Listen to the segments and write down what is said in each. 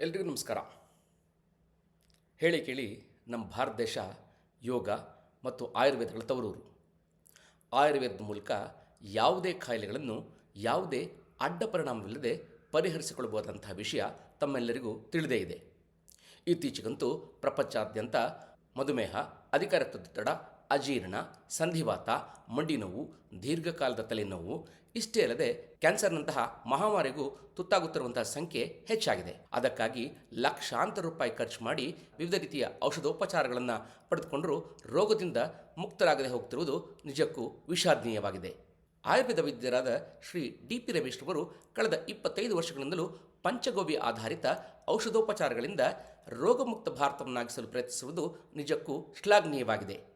ಎಲ್ರಿಗೂ ನಮಸ್ಕಾರ. ಹೇಳಿ ಕೇಳಿ ನಮ್ಮ ಭಾರತ ದೇಶ ಯೋಗ ಮತ್ತು ಆಯುರ್ವೇದಗಳ ತವರೂರು. ಆಯುರ್ವೇದದ ಮೂಲಕ ಯಾವುದೇ ಕಾಯಿಲೆಗಳನ್ನು ಯಾವುದೇ ಅಡ್ಡ ಪರಿಣಾಮವಿಲ್ಲದೆ ಪರಿಹರಿಸಿಕೊಳ್ಳಬಹುದಂತಹ ವಿಷಯ ತಮ್ಮೆಲ್ಲರಿಗೂ ತಿಳಿದೇ ಇದೆ. ಇತ್ತೀಚೆಗಂತೂ ಪ್ರಪಂಚಾದ್ಯಂತ ಮಧುಮೇಹ ಅಧಿಕ ರಕ್ತದೊತ್ತಡ ಅಜೀರ್ಣ, ಸಂಧಿವಾತ, ಮಂಡಿ ನೋವು, ದೀರ್ಘಕಾಲದ ತಲೆನೋವು, ಇಷ್ಟೇ ಅಲ್ಲದೆ ಕ್ಯಾನ್ಸರ್ನಂತಹ ಮಹಾಮಾರಿಗೂ ತುತ್ತಾಗುತ್ತಿರುವಂತಹ ಸಂಖ್ಯೆ ಹೆಚ್ಚಾಗಿದೆ. ಅದಕ್ಕಾಗಿ ಲಕ್ಷಾಂತರ ರೂಪಾಯಿ ಖರ್ಚು ಮಾಡಿ ವಿವಿಧ ರೀತಿಯ ಔಷಧೋಪಚಾರಗಳನ್ನು ಪಡೆದುಕೊಂಡರೂ ರೋಗದಿಂದ ಮುಕ್ತರಾಗದೆ ಹೋಗ್ತಿರುವುದು ನಿಜಕ್ಕೂ ವಿಷಾದನೀಯವಾಗಿದೆ. ಆಯುರ್ವೇದ ವೈದ್ಯರಾದ ಶ್ರೀ ಡಿ ಪಿ ರಮೇಶ್ ರವರು ಕಳೆದ ಇಪ್ಪತ್ತೈದು ವರ್ಷಗಳಿಂದಲೂ ಪಂಚಗೋವಿ ಆಧಾರಿತ ಔಷಧೋಪಚಾರಗಳಿಂದ ರೋಗಮುಕ್ತ ಭಾರತವನ್ನಾಗಿಸಲು ಪ್ರಯತ್ನಿಸುವುದು ನಿಜಕ್ಕೂ ಶ್ಲಾಘನೀಯವಾಗಿದೆ.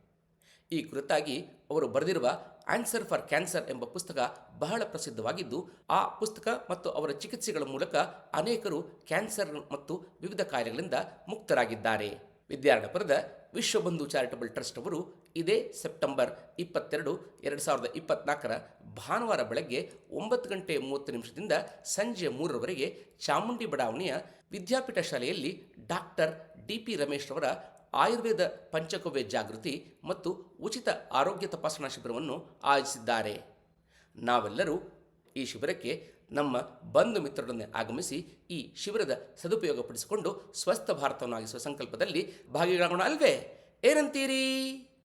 ಈ ಕುರಿತಾಗಿ ಅವರು ಬರೆದಿರುವ ಆನ್ಸರ್ ಫಾರ್ ಕ್ಯಾನ್ಸರ್ ಎಂಬ ಪುಸ್ತಕ ಬಹಳ ಪ್ರಸಿದ್ಧವಾಗಿದ್ದು, ಆ ಪುಸ್ತಕ ಮತ್ತು ಅವರ ಚಿಕಿತ್ಸೆಗಳ ಮೂಲಕ ಅನೇಕರು ಕ್ಯಾನ್ಸರ್ ಮತ್ತು ವಿವಿಧ ಕಾಯಿಲೆಗಳಿಂದ ಮುಕ್ತರಾಗಿದ್ದಾರೆ. ವಿದ್ಯಾರಣ್ಯಪುರದ ವಿಶ್ವಬಂಧು ಚಾರಿಟಬಲ್ ಟ್ರಸ್ಟ್ ಅವರು ಇದೇ ಸೆಪ್ಟೆಂಬರ್ ಇಪ್ಪತ್ತೆರಡು, ಎರಡು ಸಾವಿರದ ಇಪ್ಪತ್ನಾಲ್ಕರ ಭಾನುವಾರ ಬೆಳಗ್ಗೆ ಒಂಬತ್ತು ಗಂಟೆ ಮೂವತ್ತು ನಿಮಿಷದಿಂದ ಸಂಜೆ ಮೂರರವರೆಗೆ ಚಾಮುಂಡಿ ಬಡಾವಣೆಯ ವಿದ್ಯಾಪೀಠ ಶಾಲೆಯಲ್ಲಿ ಡಾಕ್ಟರ್ ಡಿ ಪಿ ರಮೇಶ್ ರವರ ಆಯುರ್ವೇದ ಪಂಚಕವ್ಯ ಜಾಗೃತಿ ಮತ್ತು ಉಚಿತ ಆರೋಗ್ಯ ತಪಾಸಣಾ ಶಿಬಿರವನ್ನು ಆಯೋಜಿಸಿದ್ದಾರೆ. ನಾವೆಲ್ಲರೂ ಈ ಶಿಬಿರಕ್ಕೆ ನಮ್ಮ ಬಂಧು ಮಿತ್ರರೊಡನೆ ಆಗಮಿಸಿ ಈ ಶಿಬಿರದ ಸದುಪಯೋಗಪಡಿಸಿಕೊಂಡು ಸ್ವಸ್ಥ ಭಾರತವನ್ನಾಗಿಸುವ ಸಂಕಲ್ಪದಲ್ಲಿ ಭಾಗಿಗಳಾಗೋಣ ಅಲ್ವೇ? ಏನಂತೀರಿ?